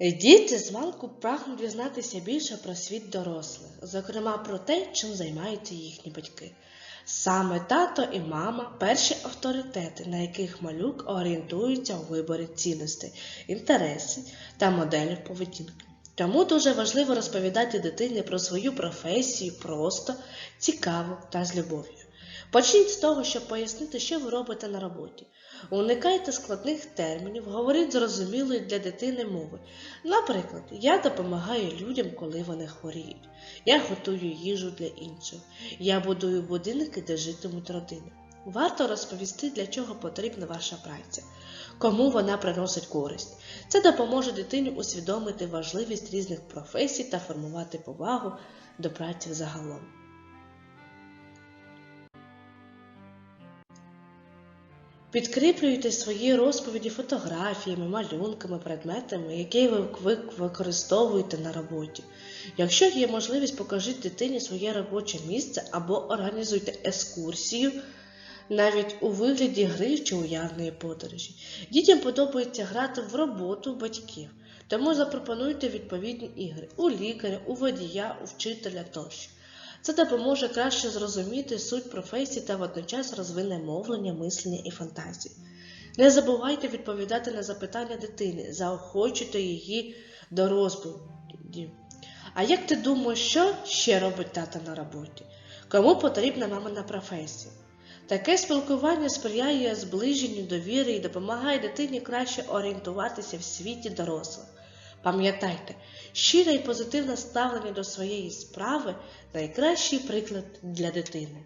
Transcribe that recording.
Діти з малку прагнуть дізнатися більше про світ дорослих, зокрема про те, чим займаються їхні батьки. Саме тато і мама перші авторитети, на яких малюк орієнтується у виборі цінностей, інтересів та моделі поведінки. Тому дуже важливо розповідати дитині про свою професію просто, цікаво та з любов'ю. Почніть з того, щоб пояснити, що ви робите на роботі. Уникайте складних термінів, говоріть зрозумілою для дитини мови. Наприклад, я допомагаю людям, коли вони хворіють. Я готую їжу для інших. Я будую будинки, де житимуть родини. Варто розповісти, для чого потрібна ваша праця, кому вона приносить користь. Це допоможе дитині усвідомити важливість різних професій та формувати повагу до праці загалом. Підкріплюйте свої розповіді фотографіями, малюнками, предметами, які ви ви використовуєте на роботі. Якщо є можливість, покажіть дитині своє робоче місце або організуйте екскурсію навіть у вигляді гри чи уявної подорожі. Дітям подобається грати в роботу батьків, тому запропонуйте відповідні ігри у лікаря, у водія, у вчителя тощо. Це допоможе краще зрозуміти суть професії та водночас розвине мовлення, мислення і фантазії. Не забувайте відповідати на запитання дитини, заохочуйте її до розповіді. А як ти думаєш, що ще робить тата на роботі? Кому потрібна мамина професія? Таке спілкування сприяє зближенню довіри і допомагає дитині краще орієнтуватися в світі дорослих. Пам'ятайте, щире і позитивне ставлення до своєї справи найкращий приклад для дитини.